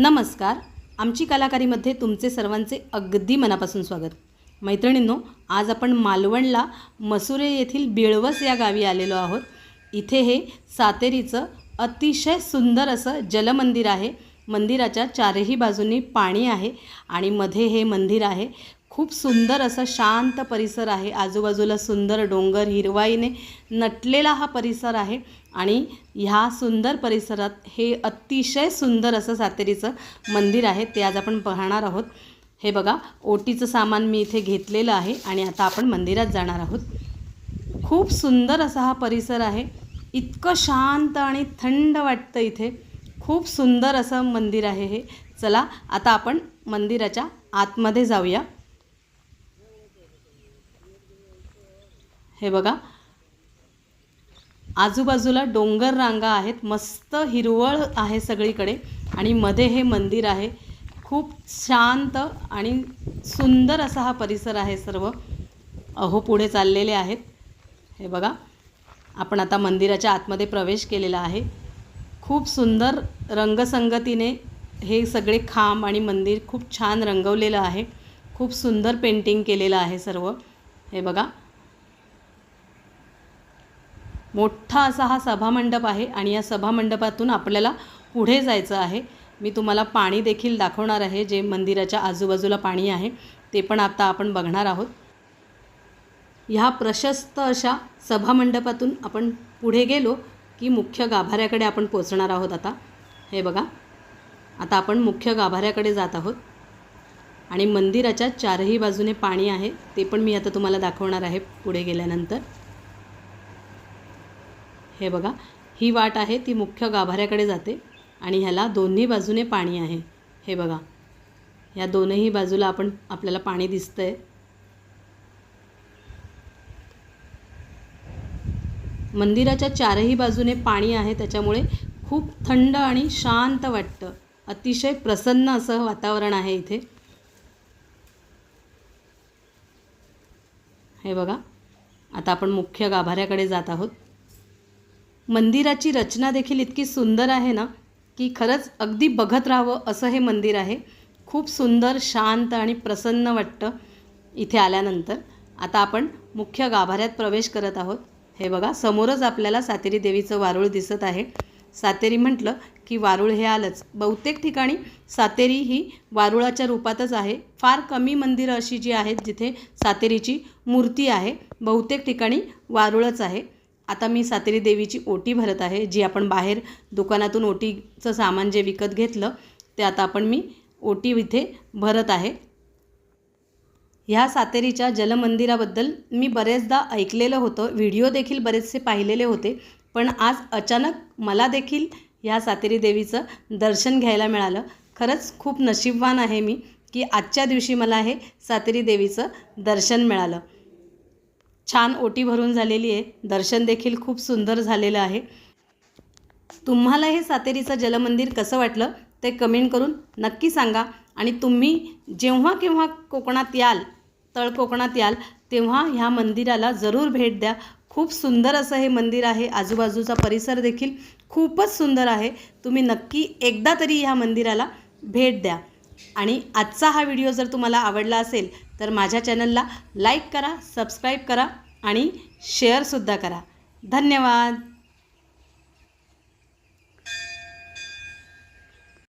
नमस्कार. आमची कलाकारीमध्ये तुमचे सर्वांचे अगदी मनापासून स्वागत. मैत्रिणींनो आज आपण मालवणला मसुरे येथील बिळवस या गावी आलेलो आहोत. इथे हे सातेरीचं अतिशय सुंदर असं जलमंदिर आहे. मंदिराच्या चारही बाजूंनी पाणी आहे आणि मध्ये हे मंदिर आहे. खूप सुंदर असं शांत परिसर आहे. आजूबाजूला सुंदर डोंगर हिरवाईने नटलेला हा परिसर आहे आणि ह्या सुंदर परिसरात हे अतिशय सुंदर असं सातेरीचं मंदिर आहे. ते आज आपण पाहणार आहोत. हे बघा ओटीचं सामान मी इथे घेतलेलं आहे आणि आता आपण मंदिरात जाणार आहोत. खूप सुंदर असा हा परिसर आहे. इतकं शांत आणि थंड वाटतं इथे. खूप सुंदर असं मंदिर आहे हे. चला आता आपण मंदिराच्या आतमध्ये जाऊया. हे बघा. आजूबाजूला डोंगर रांगा आहेत मस्त हिरवळ आहे सगळीकडे आणि मध्ये हे मंदिर आहे. खूप शांत आणि सुंदर असा हा परिसर आहे सर्व. अहो पुढे चाललेले आहेत. हे बघा. आपण आता मंदिराच्या आतमध्ये प्रवेश केलेला आहे. खूप सुंदर रंगसंगतीने हे सगळे खांब आणि मंदिर खूप छान रंगवलेलं आहे. खूप सुंदर पेंटिंग केलेलं आहे सर्व. हे बघा. मोठा असा हा सभामंडप आहे आणि या सभामंडपातून आपल्याला पुढे जायचं आहे. मी तुम्हाला पाणी देखील दाखवणार आहे जे मंदिराच्या आजूबाजूला पाणी आहे ते पण आता आपण बघणार आहोत. ह्या प्रशस्त अशा सभामंडपातून आपण पुढे गेलो की मुख्य गाभाऱ्याकडे आपण पोचणार आहोत आता. हे बघा आता आपण मुख्य गाभाऱ्याकडे जात आहोत. आणि मंदिराच्या चारही बाजूने पाणी आहे ते पण मी आता तुम्हाला दाखवणार आहे पुढे गेल्यानंतर. हे बघा ही वाट आहे ती मुख्य गाभाऱ्याकडे जाते आणि ह्याला दोन्ही बाजूने पाणी आहे. हे बघा ह्या दोनही बाजूला आपण आपल्याला पाणी दिसतं आहे मंदिराच्या चारही बाजूने पाणी आहे त्याच्यामुळे खूप थंड आणि शांत वाटतं. अतिशय प्रसन्न असं वातावरण आहे इथे. हे बघा आता आपण मुख्य गाभाऱ्याकडे जात आहोत. मंदिराची रचना देखील इतकी सुंदर आहे ना की खरंच अगदी बघत राहावं असं हे मंदिर आहे. खूप सुंदर शांत आणि प्रसन्न वाटतं इथे आल्यानंतर. आता आपण मुख्य गाभाऱ्यात प्रवेश करत आहोत. हे बघा समोरच आपल्याला सातेरी देवीचं वारूळ दिसत आहे. सातेरी म्हटलं की वारूळ हे आलंच. बहुतेक ठिकाणी सातेरी ही वारुळाच्या रूपातच आहे. फार कमी मंदिरं अशी जी आहेत जिथे सातेरीची मूर्ती आहे बहुतेक ठिकाणी वारुळच आहे. आता मी सातेरी देवीची ओटी भरत आहे जी आपण बाहेर दुकानातून ओटीचं सामान जे विकत घेतलं ते आता आपण मी ओटी इथे भरत आहे. ह्या सातेरीच्या जलमंदिराबद्दल मी बरेचदा ऐकलेलं होतं व्हिडिओ देखील बरेचसे पाहिलेले होते पण आज अचानक मला देखील ह्या सातेरी देवीचं दर्शन घ्यायला मिळालं. खरंच खूप नशीबवान आहे मी की आजच्या दिवशी मला हे सातेरी देवीचं दर्शन मिळालं. छान ओटी भरून झालेली आहे. दर्शन देखील खूप सुंदर झालेलं आहे. तुम्हाला हे सातेरीचं जलमंदिर कसं वाटलं ते कमेंट करून नक्की सांगा. आणि तुम्ही जेव्हा केव्हा कोकणात याल तळ कोकणात याल तेव्हा ह्या मंदिराला जरूर भेट द्या. खूप सुंदर असं हे मंदिर आहे. आजूबाजूचा परिसर देखील खूपच सुंदर आहे. तुम्ही नक्की एकदा तरी ह्या मंदिराला भेट द्या. आणि आजचा हा व्हिडिओ जर तुम्हाला आवडला असेल तर माझ्या चॅनलला लाईक करा सबस्क्राईब करा आणि शेअरसुद्धा करा. धन्यवाद.